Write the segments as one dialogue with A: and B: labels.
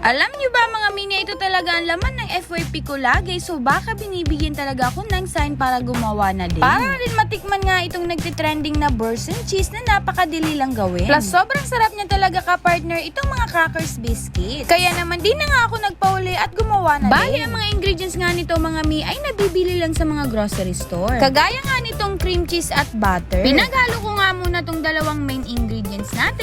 A: Alam niyo ba mga mini, ito talaga ang laman ng FYP ko lagi. So baka binibigyan talaga ako ng sign para gumawa na din. Para rin matikman nga itong nagtitrending na burst and cheese na napakadili lang gawin. Plus sobrang sarap niya talaga ka-partner itong mga crackers biscuit. Kaya naman di na nga ako nagpauli at gumawa na
B: Bali,
A: din. ang mga ingredients nga nito mga mi ay nabibili lang sa mga grocery store. Kagaya nga nitong cream cheese at butter. Pinaghalo ko nga muna tong dalawang main ingredients natin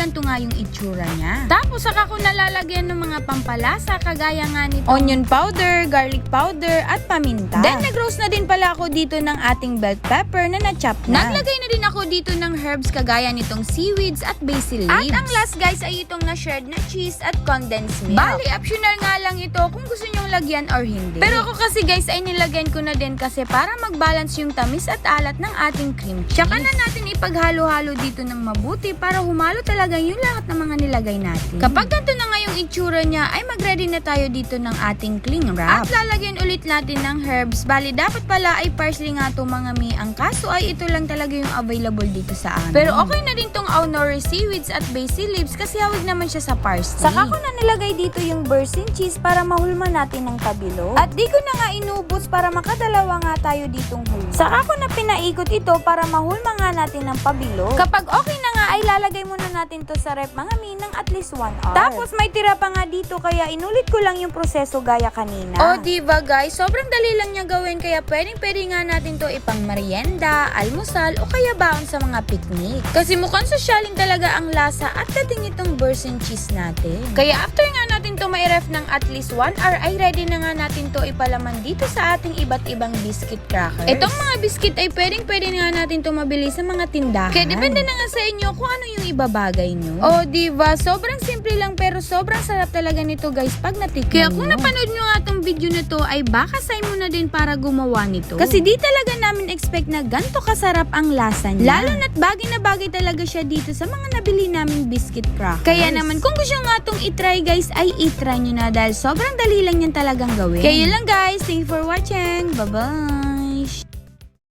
A: ganito nga yung itsura niya. Tapos saka ko nalalagyan ng mga pampalasa kagaya nga nito onion powder, garlic powder at paminta. Then nag-roast na din pala ako dito ng ating bell pepper na na-chop na. Naglagay na din ako dito ng herbs kagaya nitong seaweeds at basil leaves. At ang last guys ay itong na-shred na cheese at condensed milk. Bali, optional nga lang ito kung gusto nyong lagyan or hindi. Pero ako kasi guys ay nilagyan ko na din kasi para mag-balance yung tamis at alat ng ating cream cheese. Tsaka na natin ipaghalo-halo dito ng mabuti para humalo talaga yung lahat ng mga nilagay natin. Kapag ganito na nga yung itsura niya ay mag-ready na tayo dito ng ating cling wrap. At lalagyan ulit natin ng herbs. Bali, dapat pala ay parsley nga to mga mi. Ang kaso ay ito lang talaga yung available dito sa amin. Pero okay na din tong Aonori seaweeds at basil leaves kasi hawig naman siya sa parsley. Saka ko na nilagay dito yung bursin cheese para mahulman natin ng pabilo. At di ko na nga inubos para makadalawa nga tayo ditong hulma. Saka ko na pinaikot ito para mahulma nga natin ng pabilo. Kapag okay na nga ay lalagay muna natin to sa rep mga mi ng at least 1 hour. Tapos may tira pa nga dito kaya inulit ko lang yung proseso gaya kanina. Oh, diba guys? Sobrang dali lang niya gawin kaya pwedeng pwede nga natin to ipang merienda, almusal o kaya baon sa mga picnic. Kasi mukhang sosyaling talaga ang lasa at dating itong burst and cheese natin. Kaya after nga natin to mai-ref ng at least 1 hour ay ready na nga natin to ipalaman dito sa ating iba't ibang biscuit crackers. Itong mga biscuit ay pwedeng pwede nga natin to mabili sa mga tindahan. Kaya depende na nga sa inyo kung ano yung ibabagay nyo. Oh, diba? Sobrang simple lang pero sobrang sarap talaga nito guys pag natikman Kaya kung
B: nyo.
A: napanood nyo nga tong video na to ay baka sign mo na din para gumawa nito. Kasi di talaga namin expect na ganto kasarap ang lasa niya. Lalo na't bagay na bagay talaga siya dito sa mga nabili naming biscuit crackers. Kaya naman kung gusto nga tong itry guys ay itry nyo na dahil sobrang dali lang yan talagang gawin. Kaya yun lang guys. Thank you for watching. Bye-bye!